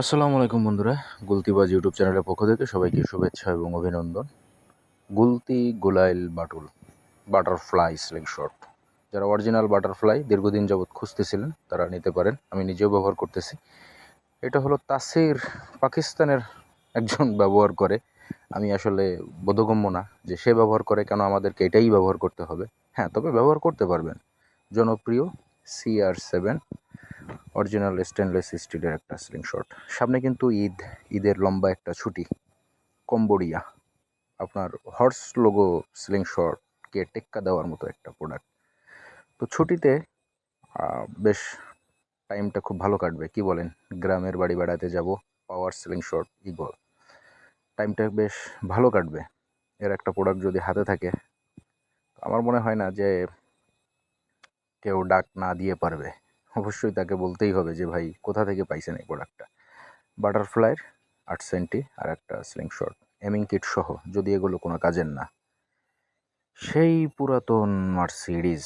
আসসালামু আলাইকুম বন্ধুরা গুলতিবাজ ইউটিউব চ্যানেলের পক্ষ থেকে সবাইকে শুভেচ্ছা এবং অভিনন্দন। গুলতি গোলাইল বাটুল, বাটারফ্লাই স্লিং শট যারা অরিজিনাল বাটারফ্লাই দীর্ঘদিন যাবৎ খুঁজতেছিলেন, তারা নিতে পারেন, আমি নিজেও ব্যবহার করতেছি। এটা হলো তাসির পাকিস্তানের একজন ব্যবহার করে। আমি আসলে বোধগম্য না যে সে ব্যবহার করে, কেন আমাদেরকে এটাই ব্যবহার করতে হবে। হ্যাঁ তবে ব্যবহার করতে পারবেন। জনপ্রিয় সিআর সেভেন অরিজিনাল স্টেনলেস স্টিলের একটা স্লিং শট সামনে কিন্তু ঈদ, ঈদের লম্বা একটা ছুটি। কম্বোডিয়া, আপনার হর্স লোগো স্লিং শটকে টেক্কা দেওয়ার মতো একটা প্রোডাক্ট তো ছুটিতে বেশ টাইমটা খুব ভালো কাটবে। কি বলেন? গ্রামের বাড়ি বেড়াতে যাব পাওয়ার স্লিং শট ইগল টাইমটা বেশ ভালো কাটবে। এর একটা প্রোডাক্ট যদি হাতে থাকে আমার মনে হয় না যে কেউ ডাক না দিয়ে পারবে। অবশ্যই তাকে বলতেই হবে যে, ভাই, কোথা থেকে পাইছেন এই প্রোডাক্টটা বাটারফ্লাইয়ের আট সেন্টি আর একটা স্লিং শট এমিং কিট সহ, যদি এগুলো কোনো কাজের না। সেই পুরাতন মার্সিডিজ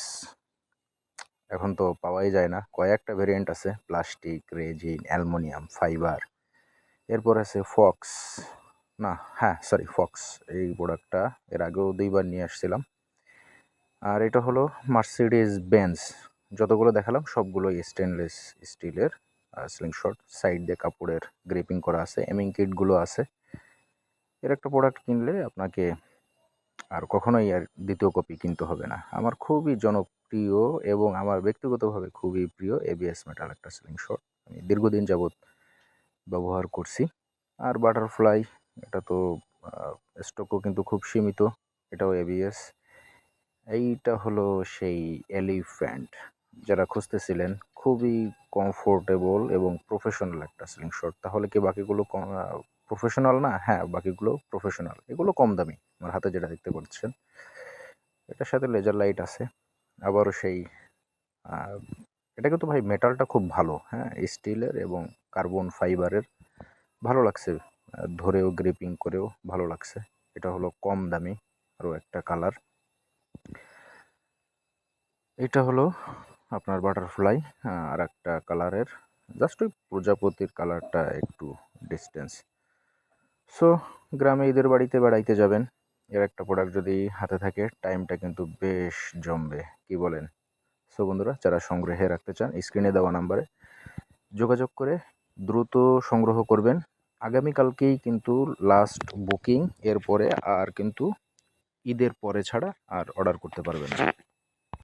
এখন তো পাওয়াই যায় না। কয়েকটা ভেরিয়েন্ট আছে প্লাস্টিক রেজিন অ্যালমোনিয়াম ফাইবার এরপর আছে ফক্স না হ্যাঁ সরি ফক্স এই প্রোডাক্টটা এর আগেও দুইবার নিয়ে আসছিলাম। আর এটা হলো মার্সিডিস বেঞ্জ যতগুলো দেখালাম সবগুলোই স্টেনলেস স্টিলের স্লিং শট সাইড দিয়ে কাপড়ের গ্রিপিং করা আছে এমিং কিটগুলো আছে। এর একটা প্রোডাক্ট কিনলে আপনাকে আর কখনোই আর দ্বিতীয় কপি কিনতে হবে না। আমার খুবই জনপ্রিয় এবং আমার ব্যক্তিগতভাবে খুবই প্রিয় এবিএস মেটাল একটা স্লিং শট আমি দীর্ঘদিন যাবৎ ব্যবহার করছি। আর বাটারফ্লাই এটা তো স্টকও কিন্তু খুব সীমিত, এটাও এবিএস এইটা হলো সেই এলিফ্যান্ট যারা খুঁজতেছিলেন, খুবই কমফোর্টেবল এবং প্রফেশনাল একটা সিলিং শট তাহলে কি বাকিগুলো প্রফেশনাল না? হ্যাঁ বাকিগুলো প্রফেশনাল এগুলো কম দামি, আমার হাতে যেটা দেখতে পাচ্ছেন এটার সাথে লেজার লাইট আছে, আবারও সেই এটা কিন্তু ভাই মেটালটা খুব ভালো হ্যাঁ স্টিলের এবং কার্বন ফাইবারের ভালো লাগছে ধরেও গ্রিপিং করেও ভালো লাগছে। এটা হলো কম দামি, আরও একটা কালার এটা হলো আপনার বাটারফ্লাই আর একটা কালারের জাস্ট ওই প্রজাপতির কালারটা একটু ডিস্টেন্স সো গ্রামে ঈদের বাড়িতে বেড়াইতে যাবেন। এর একটা প্রোডাক্ট যদি হাতে থাকে টাইমটা কিন্তু বেশ জমবে। কি বলেন? সো বন্ধুরা, যারা সংগ্রহে রাখতে চান স্ক্রিনে দেওয়া নাম্বারে যোগাযোগ করে দ্রুত সংগ্রহ করবেন। আগামীকালকেই কিন্তু লাস্ট বুকিং এরপরে আর কিন্তু ঈদের পরে ছাড়া আর অর্ডার করতে পারবেন না।